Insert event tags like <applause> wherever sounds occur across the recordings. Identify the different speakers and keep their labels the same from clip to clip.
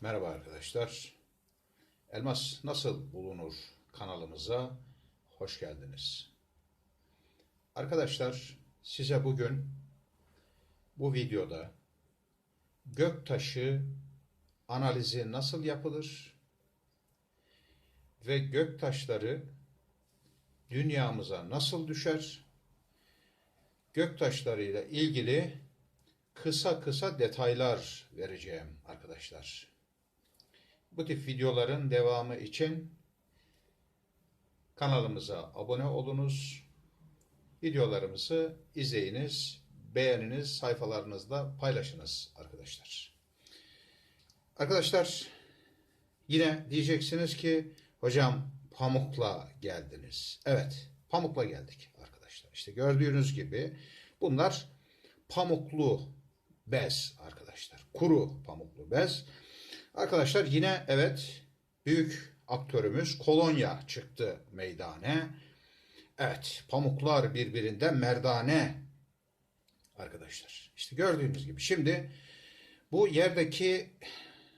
Speaker 1: Merhaba arkadaşlar. Elmas nasıl bulunur kanalımıza hoş geldiniz. Arkadaşlar size bugün bu videoda göktaşı analizi nasıl yapılır ve göktaşları dünyamıza nasıl düşer? Göktaşlarıyla ilgili kısa kısa detaylar vereceğim arkadaşlar. Bu tip videoların devamı için kanalımıza abone olunuz. Videolarımızı izleyiniz, beğeniniz, sayfalarınızda paylaşınız arkadaşlar. Arkadaşlar yine diyeceksiniz ki hocam pamukla geldiniz. Evet pamukla geldik arkadaşlar. İşte gördüğünüz gibi bunlar pamuklu bez arkadaşlar. Kuru pamuklu bez. Arkadaşlar yine evet büyük aktörümüz kolonya çıktı meydane. Evet pamuklar birbirinden merdane arkadaşlar. İşte gördüğünüz gibi şimdi bu yerdeki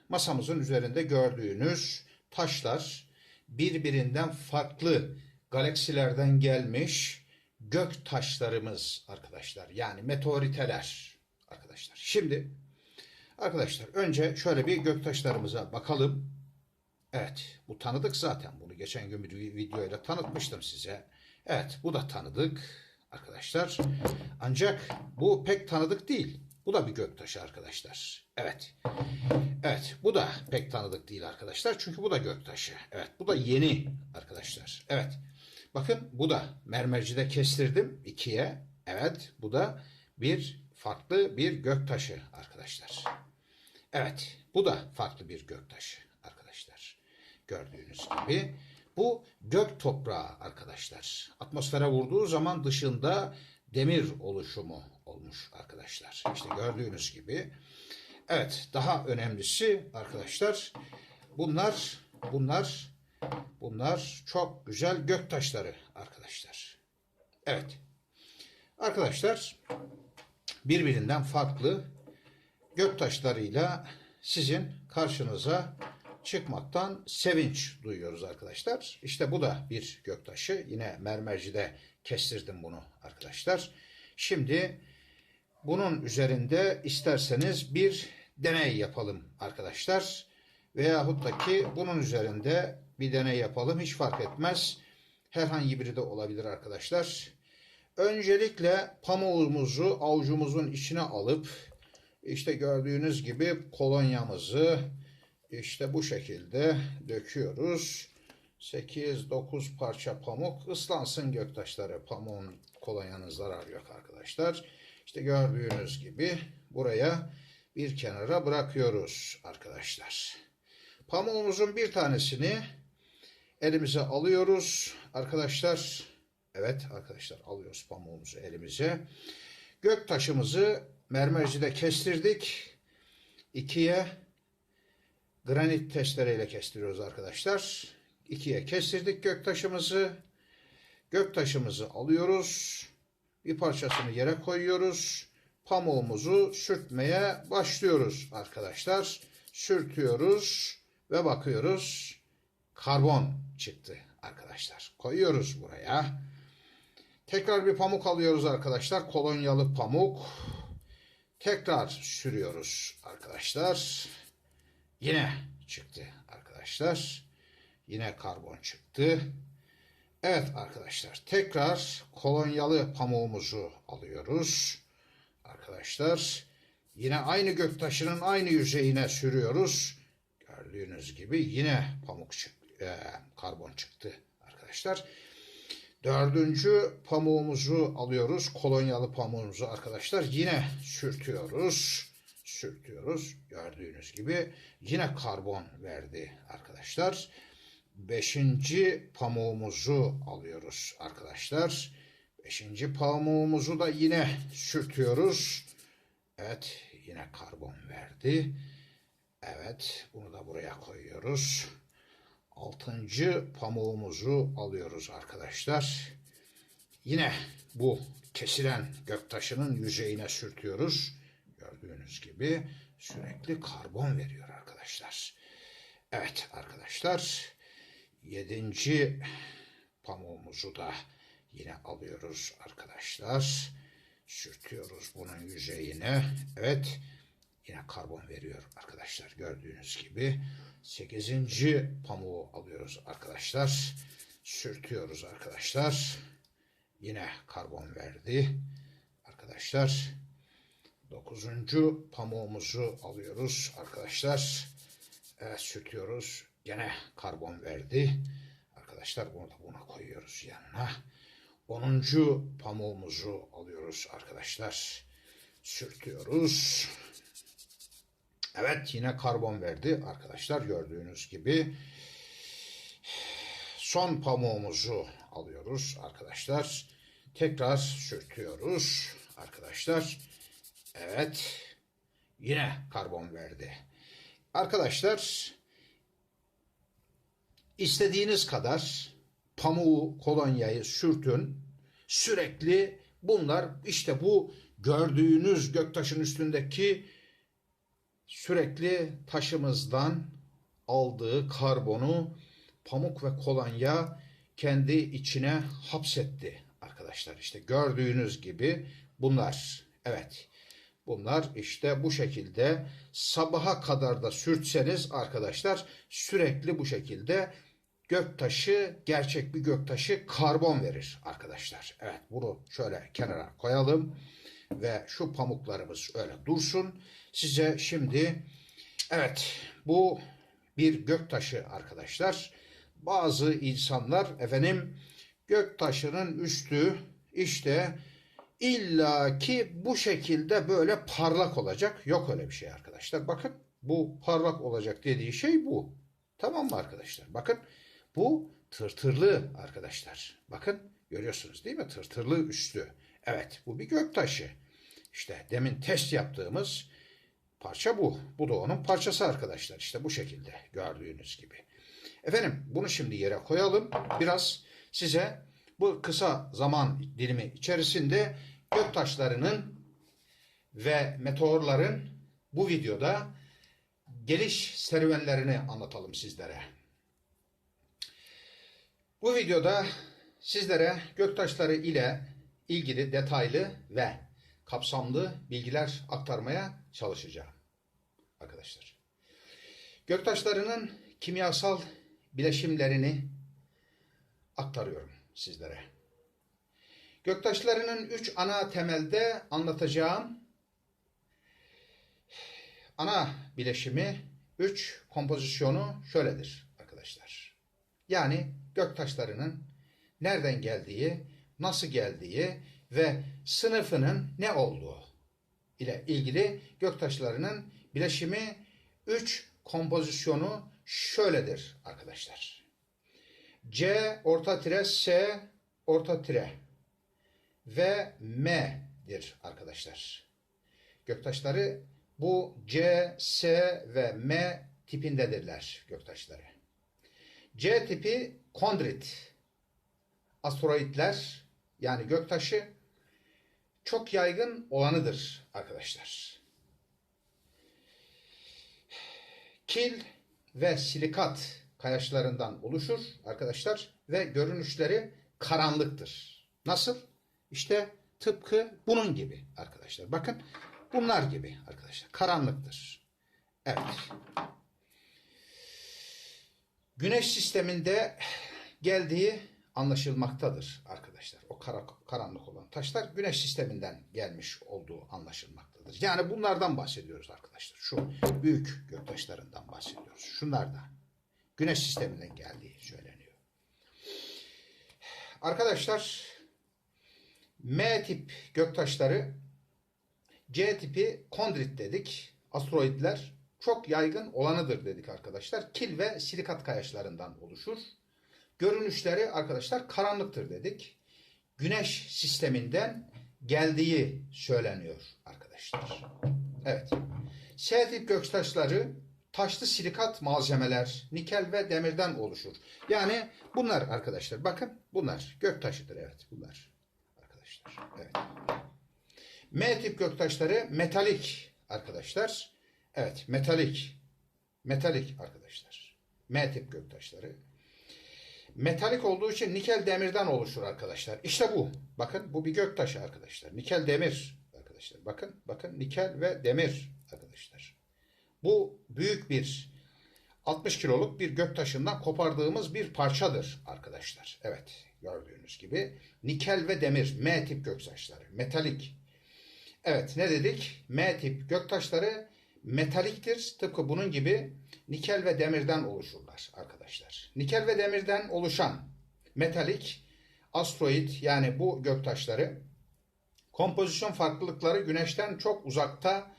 Speaker 1: masamızın üzerinde gördüğünüz taşlar birbirinden farklı galaksilerden gelmiş gök taşlarımız arkadaşlar. Yani meteoriteler arkadaşlar. Şimdi arkadaşlar önce şöyle bir gök taşlarımıza bakalım. Evet bu tanıdık zaten. Bunu geçen gün bir videoyla tanıtmıştım size. Evet bu da tanıdık arkadaşlar. Ancak bu pek tanıdık değil. Bu da bir göktaşı arkadaşlar. Evet. Evet bu da pek tanıdık değil arkadaşlar. Çünkü bu da göktaşı. Evet bu da yeni arkadaşlar. Evet. Bakın bu da mermercide kestirdim ikiye. Evet bu da bir farklı bir göktaşı arkadaşlar. Evet bu da farklı bir göktaşı arkadaşlar. Gördüğünüz gibi bu gök toprağı arkadaşlar. Atmosfere vurduğu zaman dışında demir oluşumu olmuş arkadaşlar. İşte gördüğünüz gibi. Evet daha önemlisi arkadaşlar bunlar bunlar bunlar çok güzel gök taşları arkadaşlar. Evet. Arkadaşlar birbirinden farklı gök taşlarıyla sizin karşınıza çıkmaktan sevinç duyuyoruz arkadaşlar. İşte bu da bir göktaşı. Yine mermercide kestirdim bunu arkadaşlar. Şimdi bunun üzerinde isterseniz bir deney yapalım arkadaşlar. Veyahut da ki bunun üzerinde bir deney yapalım. Hiç fark etmez. Herhangi biri de olabilir arkadaşlar. Öncelikle pamuğumuzu avucumuzun içine alıp işte gördüğünüz gibi kolonyamızı işte bu şekilde döküyoruz. 8-9 parça pamuk ıslansın göktaşları. Pamuğun kolonyanın zararı yok arkadaşlar. İşte gördüğünüz gibi buraya bir kenara bırakıyoruz arkadaşlar. Pamuğumuzun bir tanesini elimize alıyoruz arkadaşlar. Evet arkadaşlar alıyoruz pamuğumuzu elimize. Gök taşımızı mermercide kestirdik. İkiye granit testereyle kestiriyoruz arkadaşlar. İkiye kestirdik gök taşımızı. Gök taşımızı alıyoruz. Bir parçasını yere koyuyoruz. Pamuğumuzu sürtmeye başlıyoruz arkadaşlar. Sürtüyoruz ve bakıyoruz. Karbon çıktı arkadaşlar. Koyuyoruz buraya. Tekrar bir pamuk alıyoruz arkadaşlar. Kolonyalı pamuk. Tekrar sürüyoruz arkadaşlar. Yine çıktı arkadaşlar. Yine karbon çıktı. Evet arkadaşlar tekrar kolonyalı pamuğumuzu alıyoruz. Arkadaşlar yine aynı göktaşının aynı yüzeyine sürüyoruz. Gördüğünüz gibi yine pamuk çıktı, e, karbon çıktı arkadaşlar. Dördüncü pamuğumuzu alıyoruz. Kolonyalı pamuğumuzu arkadaşlar yine sürtüyoruz. Sürtüyoruz. Gördüğünüz gibi yine karbon verdi arkadaşlar. Beşinci pamuğumuzu alıyoruz arkadaşlar. Beşinci pamuğumuzu da yine sürtüyoruz. Evet yine karbon verdi. Evet bunu da buraya koyuyoruz. Altıncı pamuğumuzu alıyoruz arkadaşlar. Yine bu kesilen göktaşının yüzeyine sürtüyoruz. Gördüğünüz gibi sürekli karbon veriyor arkadaşlar. Evet arkadaşlar. Yedinci pamuğumuzu da yine alıyoruz arkadaşlar. Sürtüyoruz bunun yüzeyine. Evet. Yine karbon veriyor arkadaşlar gördüğünüz gibi. Sekizinci pamuğu alıyoruz arkadaşlar. Sürtüyoruz arkadaşlar. Yine karbon verdi. Arkadaşlar. Dokuzuncu pamuğumuzu alıyoruz arkadaşlar. Evet sürtüyoruz. Gene karbon verdi. Arkadaşlar bunu da buna koyuyoruz yanına. Onuncu pamuğumuzu alıyoruz arkadaşlar. Sürtüyoruz. Evet yine karbon verdi arkadaşlar gördüğünüz gibi. Son pamuğumuzu alıyoruz arkadaşlar. Tekrar sürtüyoruz arkadaşlar. Evet. Yine karbon verdi. Arkadaşlar istediğiniz kadar pamuğu, kolonyayı sürtün. Sürekli bunlar işte bu gördüğünüz göktaşın üstündeki sürekli taşımızdan aldığı karbonu pamuk ve kolonya kendi içine hapsetti arkadaşlar. İşte gördüğünüz gibi bunlar. Evet. Bunlar işte bu şekilde sabaha kadar da sürtseniz arkadaşlar sürekli bu şekilde göktaşı gerçek bir göktaşı karbon verir arkadaşlar. Evet bunu şöyle kenara koyalım ve şu pamuklarımız öyle dursun. Size şimdi evet bu bir göktaşı arkadaşlar. Bazı insanlar efendim göktaşının üstü işte illa ki bu şekilde böyle parlak olacak. Yok öyle bir şey arkadaşlar. Bakın bu parlak olacak dediği şey bu. Tamam mı arkadaşlar? Bakın bu tırtırlı arkadaşlar. Bakın görüyorsunuz değil mi? Tırtırlı üstü. Evet bu bir göktaşı. İşte demin test yaptığımız parça bu. Bu da onun parçası arkadaşlar. İşte bu şekilde gördüğünüz gibi. Efendim bunu şimdi yere koyalım. Biraz size bu kısa zaman dilimi içerisinde göktaşlarının ve meteorların bu videoda geliş serüvenlerini anlatalım sizlere. Bu videoda sizlere göktaşları ile ilgili detaylı ve kapsamlı bilgiler aktarmaya çalışacağım. Arkadaşlar. Göktaşlarının kimyasal bileşimlerini aktarıyorum sizlere. Göktaşlarının üç ana temelde anlatacağım ana bileşimi, üç kompozisyonu şöyledir arkadaşlar. Yani göktaşlarının nereden geldiği, nasıl geldiği ve sınıfının ne olduğu ile ilgili göktaşlarının bileşimi, üç kompozisyonu şöyledir arkadaşlar. C orta tire S orta tire ve M'dir arkadaşlar. Göktaşları bu C, S ve M tipindedirler göktaşları. C tipi kondrit asteroidler yani göktaşı çok yaygın olanıdır arkadaşlar. Kil ve silikat kayaçlarından oluşur arkadaşlar ve görünüşleri karanlıktır. Nasıl? İşte tıpkı bunun gibi arkadaşlar. Bakın bunlar gibi arkadaşlar. Karanlıktır. Evet. Güneş sisteminde geldiği anlaşılmaktadır arkadaşlar. O kara, karanlık olan taşlar güneş sisteminden gelmiş olduğu anlaşılmaktadır. Yani bunlardan bahsediyoruz arkadaşlar. Şu büyük göktaşlarından bahsediyoruz. Şunlardan. Güneş sisteminden geldiği söyleniyor. Arkadaşlar M tip göktaşları C tipi kondrit dedik. Asteroidler çok yaygın olanıdır dedik arkadaşlar. Kil ve silikat kayaçlarından oluşur. Görünüşleri arkadaşlar karanlıktır dedik. Güneş sisteminden geldiği söyleniyor arkadaşlar. Evet. S tip göktaşları taşlı silikat malzemeler, nikel ve demirden oluşur. Yani bunlar arkadaşlar bakın bunlar göktaşıdır evet bunlar arkadaşlar. Evet. M tip göktaşları metalik arkadaşlar. Evet metalik Metalik arkadaşlar. M tip göktaşları. Metalik olduğu için nikel demirden oluşur arkadaşlar. İşte bu. Bakın bu bir göktaşı arkadaşlar. Nikel demir arkadaşlar. Bakın bakın nikel ve demir arkadaşlar. Bu büyük bir 60 kiloluk bir göktaşından kopardığımız bir parçadır arkadaşlar. Evet gördüğünüz gibi nikel ve demir M tip göktaşları metalik. Evet ne dedik? M tip göktaşları metaliktir. Tıpkı bunun gibi nikel ve demirden oluşurlar arkadaşlar. Nikel ve demirden oluşan metalik asteroid yani bu göktaşları kompozisyon farklılıkları güneşten çok uzakta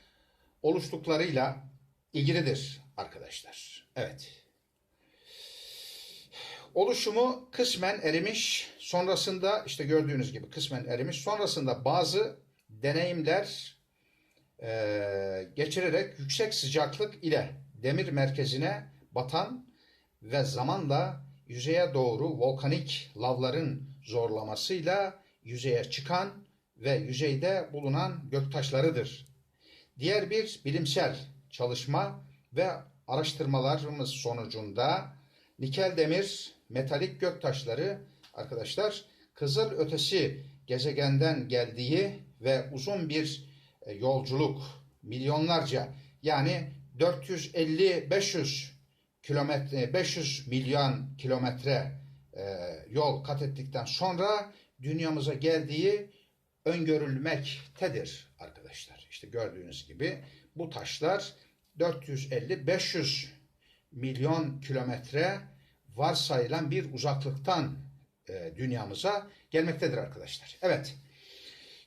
Speaker 1: oluştuklarıyla ilgilidir arkadaşlar. Evet. Oluşumu kısmen erimiş, sonrasında işte gördüğünüz gibi kısmen erimiş, sonrasında bazı deneyimler e, geçirerek yüksek sıcaklık ile demir merkezine batan ve zamanla yüzeye doğru volkanik lavların zorlamasıyla yüzeye çıkan ve yüzeyde bulunan göktaşlarıdır. Diğer bir bilimsel çalışma ve araştırmalarımız sonucunda nikel demir metalik göktaşları arkadaşlar kızıl ötesi gezegenden geldiği ve uzun bir yolculuk milyonlarca yani 450-500 kilometre 500 milyon kilometre e, yol kat ettikten sonra dünyamıza geldiği öngörülmektedir arkadaşlar. İşte gördüğünüz gibi bu taşlar 450-500 milyon kilometre varsayılan bir uzaklıktan e, dünyamıza gelmektedir arkadaşlar. Evet.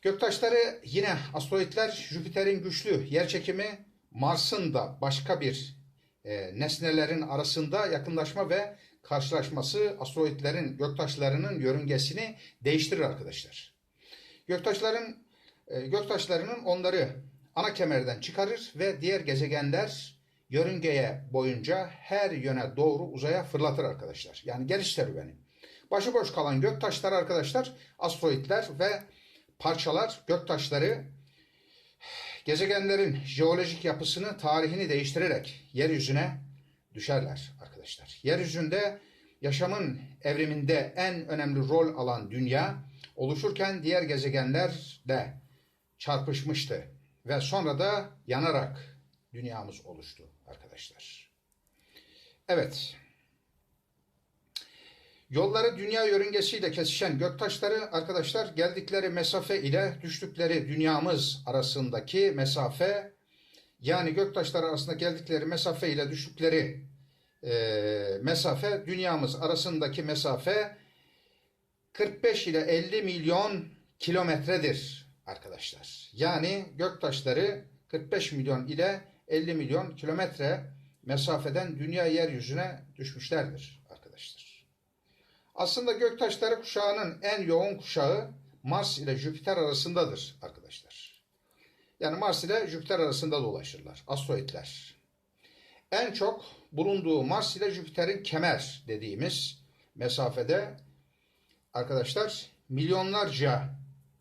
Speaker 1: Göktaşları yine asteroidler Jüpiter'in güçlü yerçekimi Mars'ın da başka bir e, nesnelerin arasında yakınlaşma ve karşılaşması asteroidlerin göktaşlarının yörüngesini değiştirir arkadaşlar. Göktaşların e, göktaşlarının onları ana kemerden çıkarır ve diğer gezegenler yörüngeye boyunca her yöne doğru uzaya fırlatır arkadaşlar. Yani geliş serüveni. Başıboş kalan göktaşları arkadaşlar asteroidler ve parçalar göktaşları gezegenlerin jeolojik yapısını, tarihini değiştirerek yeryüzüne düşerler arkadaşlar. Yeryüzünde yaşamın evriminde en önemli rol alan dünya oluşurken diğer gezegenlerle çarpışmıştı ve sonra da yanarak dünyamız oluştu arkadaşlar. Evet. Yolları dünya yörüngesiyle kesişen göktaşları arkadaşlar geldikleri mesafe ile düştükleri dünyamız arasındaki mesafe yani göktaşları arasında geldikleri mesafe ile düştükleri e, mesafe dünyamız arasındaki mesafe 45 ile 50 milyon kilometredir arkadaşlar. Yani göktaşları 45 milyon ile 50 milyon kilometre mesafeden dünya yeryüzüne düşmüşlerdir arkadaşlar. Aslında göktaşları kuşağının en yoğun kuşağı Mars ile Jüpiter arasındadır arkadaşlar. Yani Mars ile Jüpiter arasında dolaşırlar asteroidler. En çok bulunduğu Mars ile Jüpiter'in kemer dediğimiz mesafede arkadaşlar milyonlarca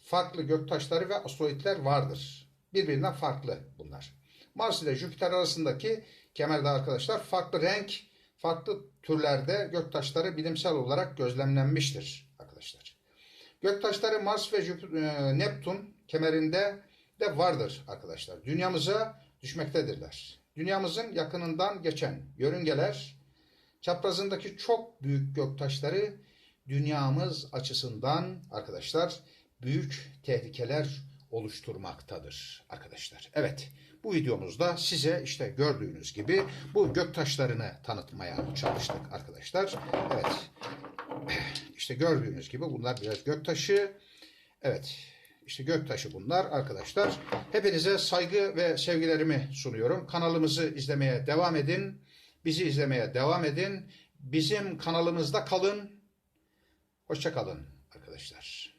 Speaker 1: farklı göktaşları ve asteroidler vardır. Birbirinden farklı bunlar. Mars ile Jüpiter arasındaki kemerde arkadaşlar farklı renk, farklı türlerde göktaşları bilimsel olarak gözlemlenmiştir arkadaşlar. Göktaşları Mars ve e, Neptün kemerinde de vardır arkadaşlar. Dünyamıza düşmektedirler. Dünyamızın yakınından geçen yörüngeler çaprazındaki çok büyük göktaşları dünyamız açısından arkadaşlar büyük tehlikeler oluşturmaktadır arkadaşlar. Evet bu videomuzda size işte gördüğünüz gibi bu göktaşlarını tanıtmaya çalıştık arkadaşlar. Evet <clears throat> işte gördüğünüz gibi bunlar biraz göktaşı. Evet işte göktaşı bunlar arkadaşlar. Hepinize saygı ve sevgilerimi sunuyorum. Kanalımızı izlemeye devam edin. Bizi izlemeye devam edin. Bizim kanalımızda kalın. Hoşça kalın arkadaşlar.